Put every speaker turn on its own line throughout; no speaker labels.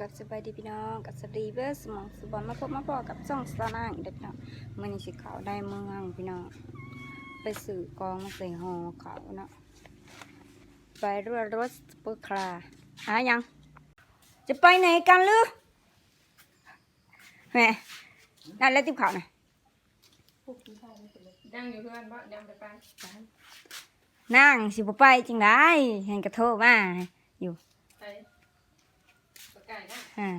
กับสบายดีพี่น้องกับสวัสดีเบอร์สมองสบอนมาพบมาพอกับช่องสตาร์นางอีกแล้วพี่น้องมื่อนี้สิเขาได้เมืองพี่น้องไปสื่อกองมาใส่ห่อเขาเนาะไปรถรถสเปอร์คลาร์หายัง จะไปไหนกันลือแหม่นั่นแล้วติ๊บเขาวน่ะ
ยังอยู่เพื่อนบ่ยังไปไป
นั่งสิบไปจริงได้เห็นกระโทษมาอยู่
ไปประกาศนะ
อ่า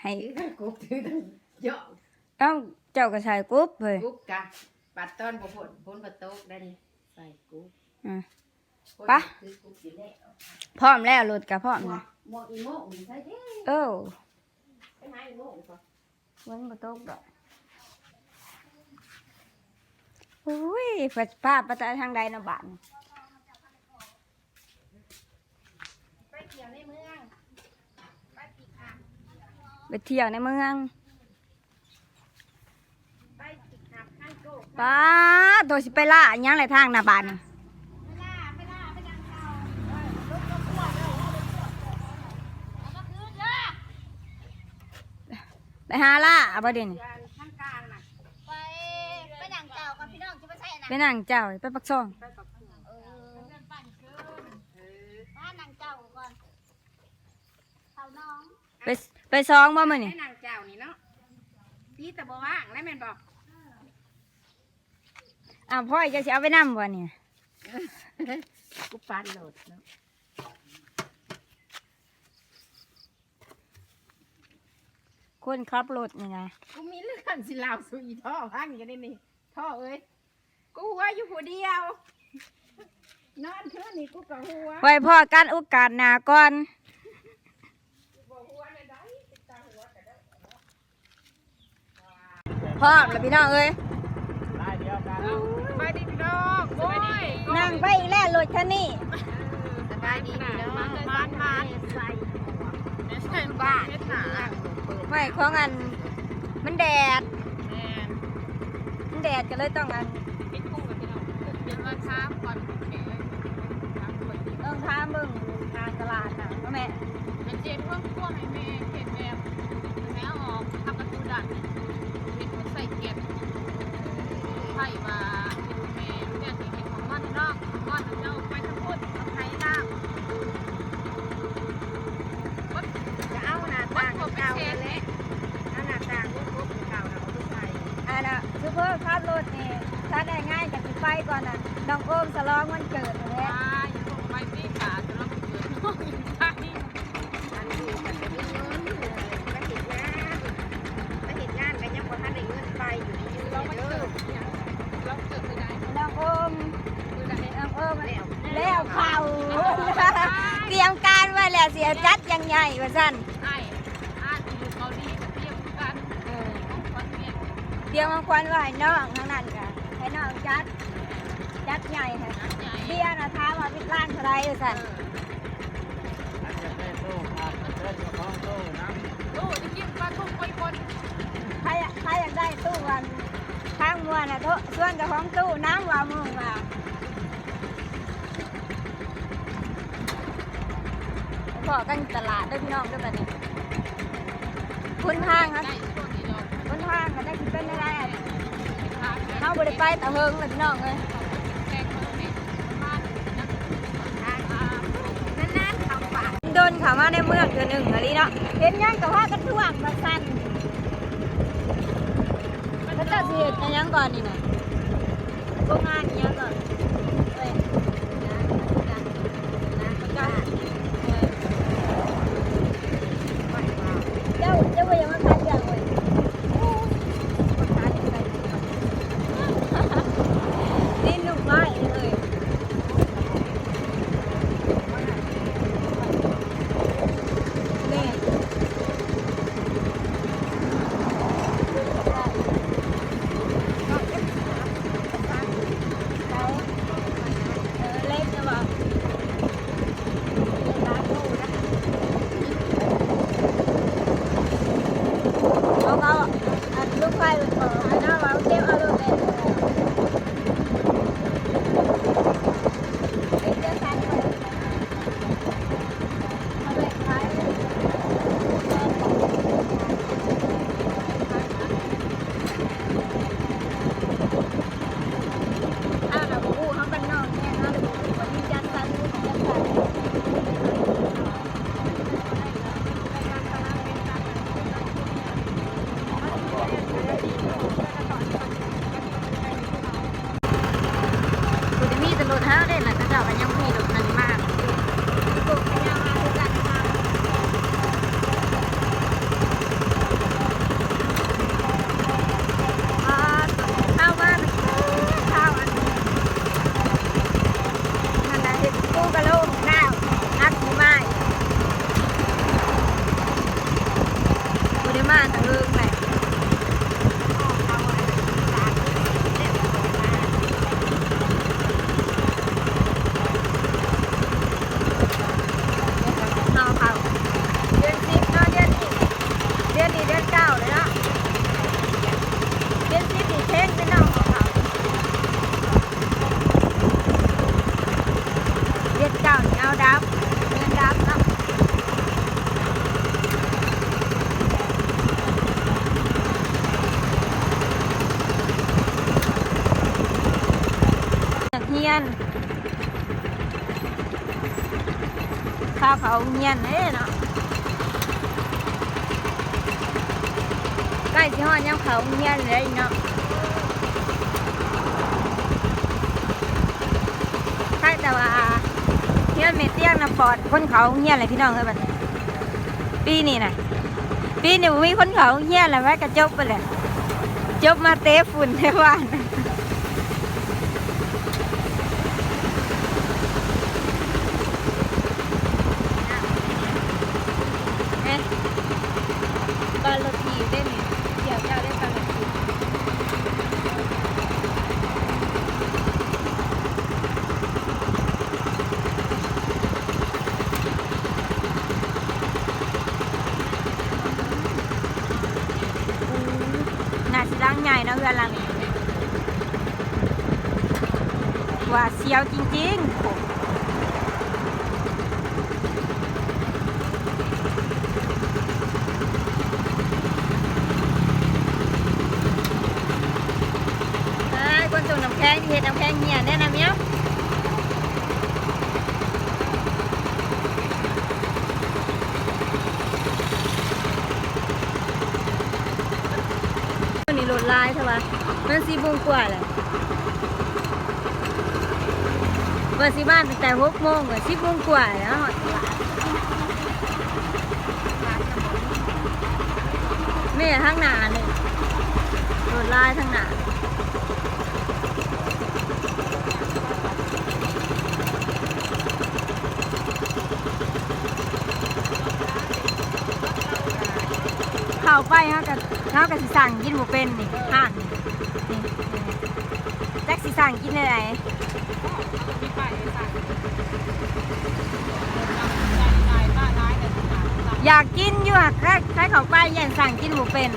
ให้
กุ๊บถือตั้งเยอะ
ต้องเจ้ากระชายกรุ๊บเลย
กุ๊บกะปัดต้นบ่ฝนฝนประตูได้นี่ใส่กุ๊บ
อ่า
คน
ปะ
คือกุ๊บสิแล้ว
พร้อมแล้วรถกับพร้อม
หมว
นะ
กหมวกอีโม่มีใส่เด้
เออ
ไปหาอีโม่ก่อน
วันมาตกดอกอุ้ยเปิดภาพประจาทางใดเนาะบ้าน
ไปเที่ยวในเมืองไปปีกหัก
ไปเที่ยวในเมือง
ป้าโกก
ป้าตัวสิไปล่าอิหยังไรทางหน้าบ้าน
ไปล่าล่าเอา
ปหาล่าบ่เด่น
ไปไปหนังเจ้ากับพี่น้องจะไปใช่
ไปนั่งเจ้าไปปักซ่อง
ไป ปักกิ่ง
เออ
เออ
บ้านหนังเจ้าก่อนเขาน้อง
ไปไปซองบ่มื้อนี่
ให้นางเจ้านี่เนาะพี่แต่บ่ว่างแล้วแม่นบอก
อ้าวพ่อยจะสิเอาไปนำบ่เนี่ย
กูปันโหลดเนาะ
คนขับรถนี่ไง
กูมีเรื่องสิเล่าสู่อีท่อพังกันนี่นี่ท่อเอ้ยกูหัวอยู่ผู้เดียวนอนคืนนี่กูกับหัว
ไว้พ่อกันโอกาสหน้าก่อน
บ่หัวเลยได้ติดตาหัวกันเด้อ
พร้อมแล้วพี่น้องเอ้ย
สบายดีพี่น้องโอ้ย
นั่งไปอีกแล้วรถคันนี้
สบายดีพี่น้องมันมันมันใส่ใส่บ้านหนา
ไม่ของอัน มันแดด
แม่น
มันแดดก็เลยต้องอัน
ปิดกุ้งกับพี่น้องเดี๋ยวมาช้าก่อนแข็งช้าก่อน
ต้องท้ามเบิ่งทางตลาดน่ะพ่อแม่
มันเจ็ดเพิ่มพวกให้แม่เห็นแบบแม่ออกทำประตูดัน เห็นมันใส่เก็บไผ่มาเห็นเนี่ยสิเห็นของมันนอกของมันเจ้าไปทั้งพูดทำไทยน้ำจะเอาหน้าต่างเก่าเลยเอาหน้าต่างรูปเก่าเราไปใส่
อันน่ะซูเปอร์ขับรถนี่ถ้าได้ง่ายจากสิไปก่อนน่ะน้องโอมสลองวันเกิดนั่นแหละ
ไปปีขาจะรับเกิดน้องอยู่ใต้อันนี้มันจะมีเงินไปเห็นงานไปเห็นงานกันยังบ่ทันได้เงินไปอยู่ในยืนเราเด้อเราเกิดไม่ได้
น้องโอม
คือได้
น้องโอม
แล้ว
เข่าเตรียมการไว้แล้วเสียจัดยังใหญ่ว่าซั่น
ไอ้อานอยู่เกาหลีกับเทียมกัน
เออ
ของคนเต
รียมของขวัญไว้ให้น้องทั้งนั้นค่ะให้น้องจัดจัดใหญ่ค่ะ
อันใหญ่
เบียน่ะถามว่าวิทย์ร้านเท่าไหร่ว่าซั่น
ตู้จะกินปลาทุ่งไปคน
ใครใครอยากได้ตู้วันข้างมวนน่ะโทษส่วนเจ้าของตู้น้ำว่ามึงว่า พอกันตลาดด้วยพี่น้องด้วยกันนี่คุณทางครับ
ได้ช่วงนี้เรา
คุณทางกันได้คิดเป็นอะไรอะ
ทาน
เขาบริไปตะเฮิงเลยพี่น้องเลย
แกงคนเม็ดบ้านนักทางนานๆทำปาก
โดนเขามาในเมืองเดือนหนึ่งอะไรเนาะเห็นยังกับว่ากันท่วงมาสั่นแล้วจะเสียกันยังก่อนนี่นะโรงงานยังาเขาเงียนเอ้เนาะใกล้สิฮอดยามเขาเงียนเลยเนาะใช่แต่ว่าเฮียนเมเตียงนะปอดคนเขาเฮียนอะไรพี่น้องเอ้ยบัดปีนี้นะปีนี้บ่มีคนเขาเฮียนอะไรไว้กระจบไปเลยจบมาเตะฝุ่นในบ้านเอ๊ะบาลทีได้ไหมเดี๋ยวเจ้าได้บาลที น่าสิร่างใหญ่ เรือนลำนี้ว่าเสียวจริงๆโอ้เอ้ยคนส่งน้ำแข็งที่เห็ดน้ำแข็งเหี่ยแน่นะเมียวนี่รถลายใช่ปะมันสีบุงกว่าเลยเปิดสีบ้านตั้งแต่หกโมงกับสิบโมงกว่าแล้วไม่ทั้งหนาเลยรถลายทั้งหนาเข้าไปฮะากับสิสั่งกินหมูเป็นนี่ห่านนี่นี่แจ็คสิสั่งกินอะไร
มีป้ายให้สั่งใจใจป้าร้ายแต่สงสารสั่ง
อยากกินอยู่อแค่แค่เขาไปยันสั่งกินหมูเป็น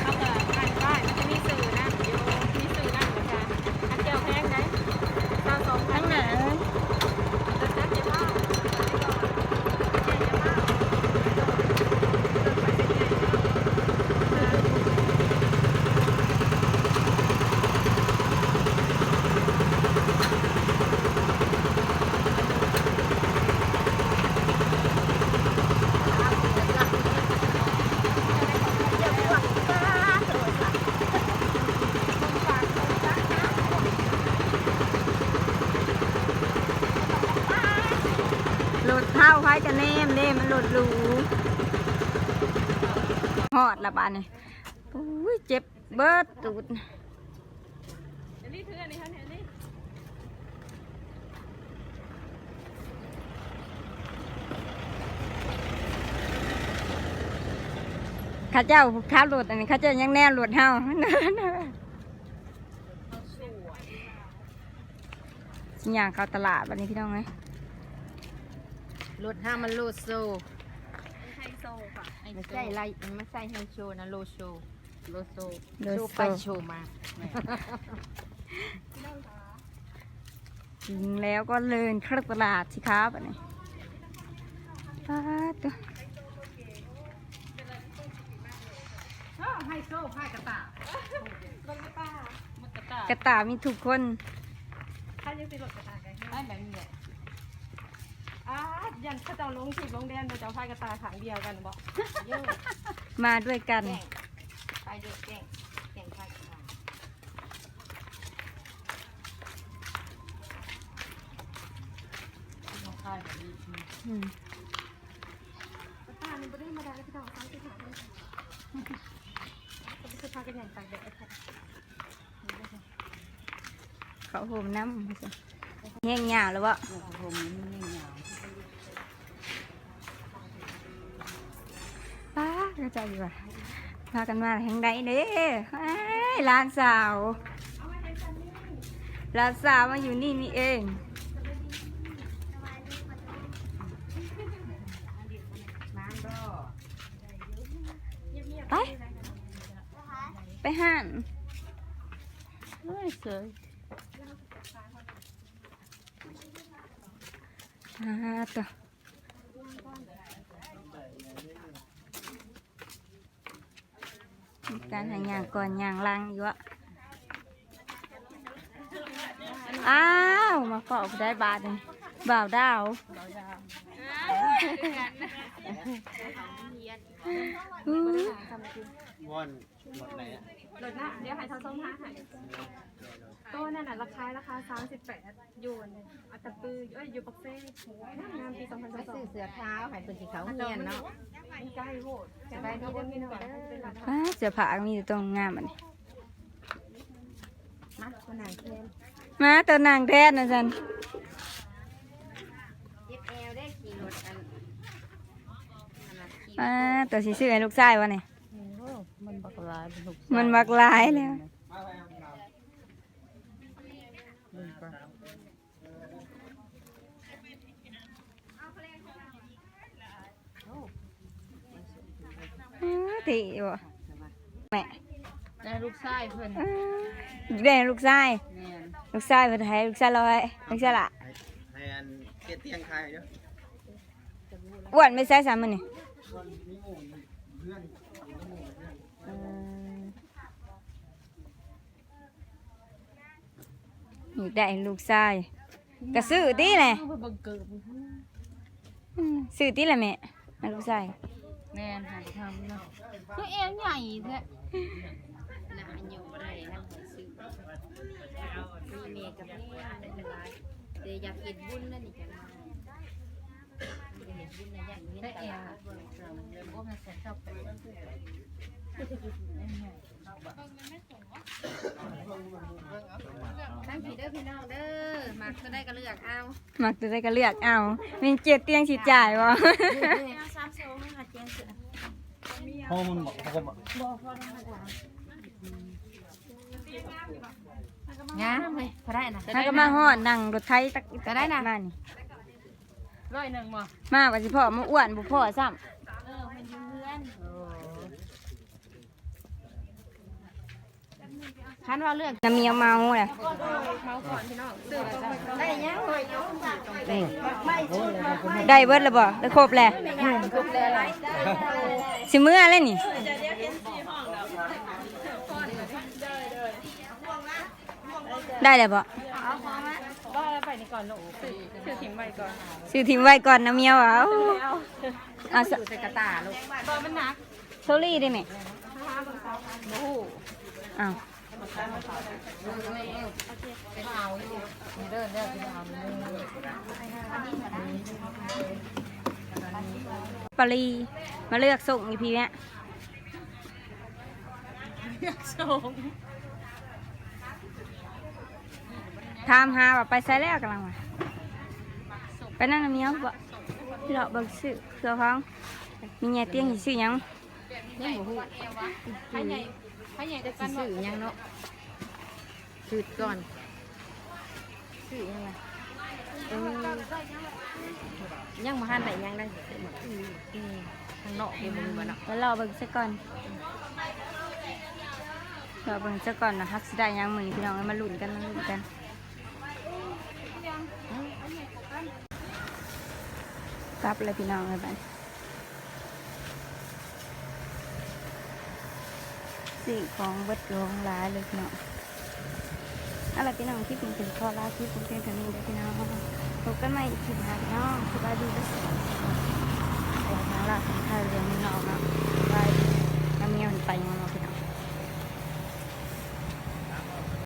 เขาจะอ่านป้ายมันจะมีสื่อนะอยู่มีสื่อนั่นเหมือนกันอันเดียวแพงไหนเก้าสองพั
ทั้
น
งหนา
จะจัดเจ็บมาก
โหลดเท้าไว้กันแนมเด้มันหลุดหรูหอดละบานนี่อุ้ยเจ็บเบิดตูด
อันนี้ถืออันนี้ค่ะเนี่ยอันนี้
ข้าเจ้าข้าหลุดอันนี้ข้าเจ้ายังแน่หลุดเฮาสิอย่างเข้าตลาดวันนี้พี่น้องไหม
รถห้ามันโลโซ
ไฮโซค่ะ
ไม่ใช่ไรไม่ใช่ไฮโชนะโลโซโลโซ
โหล
โช
ด
ว์
โซ
ไปโชว์มา
ถึงแล้วก็เลินเข้าตลาดสิครับอันนี้ป้าดตัว
ไฮโซผ้ากระต่ายมันกระต่ายมันกระต่าย
กระตายมีทุกคน
ถ้ายังติดรถกระต่ายกัน
ไม่แบบนี้แหละ
อ่า ยันเขาจะลงสิบลงแดนเราจะเอาผ้ากระต่ายขังเดียวกันบอก
โย่
มาด้วยกัน
แกงไปเด็กแกงแกงไข่กระต่ายของข้าวแบบนี้
อืม
กระต่ายมันไม่ได้มาได้แล้วพี่น้องตั้งที่ถังเลยจะพากันอย่างต่างแดดค่ะ
เขาโหมน้ำแห้งหยาแล้ววะ
ผมมันไม่ เหงา
ป้าก็ใจอยู่ว่ะพากันมาแห่งใดเด้ไอ้ยหลานสาวหลานสาวมาอยู่นี่นี่เองไปไปห้านเฮ้ยสวยอ่าตัว มีการหายางก่อนยางลังอยู่อะอ้าว มาเกาะได้บาทหนึงบ่าวดาว
วอนหมดเลยอะ
รถนะเดี๋ยวให้ทางส้มท้าให้โต้นั่นน่ะราคาราคา38ยูนเลยอัตตปือเอ้ยอยู่ปักเซ่งามปี
ไปซื้อ
2022
เสื้อเท้าให้เพิ่นสิเขาเฮียนเนาะ
ใกล้โหดสบายดีเด้อพี่น้องเด้อ
ว้าเสื้อผ้ามีแต่ตรงงามอันนี้
มาคนไหนเพิ่น
มาตัวนางแทนนะจัน
เจ็บแอวได้ขี่รถอัน อันนั้นขี่
อ่าตัวสีซื้อให้ลูกชายวะเนี่ย
โอ้มันบักหลายลูก
มันมักหลายแล้ว
มันก็
อื้อติวะแม่
ได้ลูกชายเพิ่น
อื้อได้ลูกชาย
แม่น
ลูกชายเพิ่นให้ลูกชายลอยลูกชายละ
ให้อันเกตเตียงใครเนาะ
อ้วนไม่ใช่สามมันนี่ เออนี่ได้ลูกชายก็ซื้อตีแหละ
เอาไปเบิ่งเกิบ
อืมซื้อตีแหละแม่ให้ลูกชาย
แม่นหาทำเนาะคือแอวใหญ่แท้น่าอยู่บ่ได้นะซื้อมีเมกับแม่ได้หลายเดี๋ยวอยากเฮ็ดบุญนั่นนี่จังอยากเฮ็ดบุญนะอยากเฮ็ดตลาดเบิ่งเสริมเริ่มโอ้มันแสนชอบ ไปตั้งผีเด้อพี่น้องเด้อมักก็ได้ก็เลือกเอา
มักจะได้ก็เลือกเอามีเจ็ดเตียงสิจ่ายวะ
พ่อมึงบอกเขาก็บอก
งามเลยพอได้นะ
ถ้าก็มาฮอดนั่งรถไถตัก
จะได้นะ
มานี่
ร้อยหนึ่งบ่
มาว่าสิพ่อมาอ้วนบ่พ่อซ้ำ
คันว่าเลือก
น้ำเมียเมาแหละ
ได้ยังเลย
ได้เบิดแล้วบ่ได้ครบแล้วสิมื้ออะไรนี่ได้แล้วบ่
ก็ไปนี่ก่อนลูกซื้อทิ้งไว้ก่อน
ซื้อทิ้งไว้ก่อนน้ำเมียว่ะเอาเอาส
ใส่กระตาลูก
บ่มันหนัก
โซลี่ได้ไหม
โอ้โห
อ้าว
เอาเดินเดินเอา
ปารีมาเลือกส่งอีพีเนี้ย
ส่ง
ถามหาว่าไปใส่แล้วกำลังมาไปนั่งน้ำเมียวบ่เลาะเบิ่งซื้อเสื้อของมีเงียเตียงสิซื้อหยัง
ยังบ่ฮู้
ให้ ใหญ่ให้ใหญ่เดียว
สิ
กันบ่
ซื้อยังเนาะซื้อก่อนซื้อยังไงเออยังบ่ทันได้ยังได้อืมทางนอกเดี๋ยวบ่มีบ่เนาะ
แล้วรอเบิ่งซะก่อนรอเบิ่งซะก่อนนะฮักสิได้หยังมื้อนี้พี่น้องเอามาลุ้นกันมาลุ้นกัน กลับเลยพี่น้องเลยบัด สิ่งของวัดหลวงหลายเลยเนาะอะไรพี่น้องที่เป็นถึงพอลาที่ผมเพียงเท่านี้เด้พี่น้องพบกันใหม่คลิปหนะาพี่น้องสบายดีเด้อแต่ทางลาดทางไทยเรียนไม่นอกเนาะไปน้ำเงี้ยมันไปเนาะพี่น้อง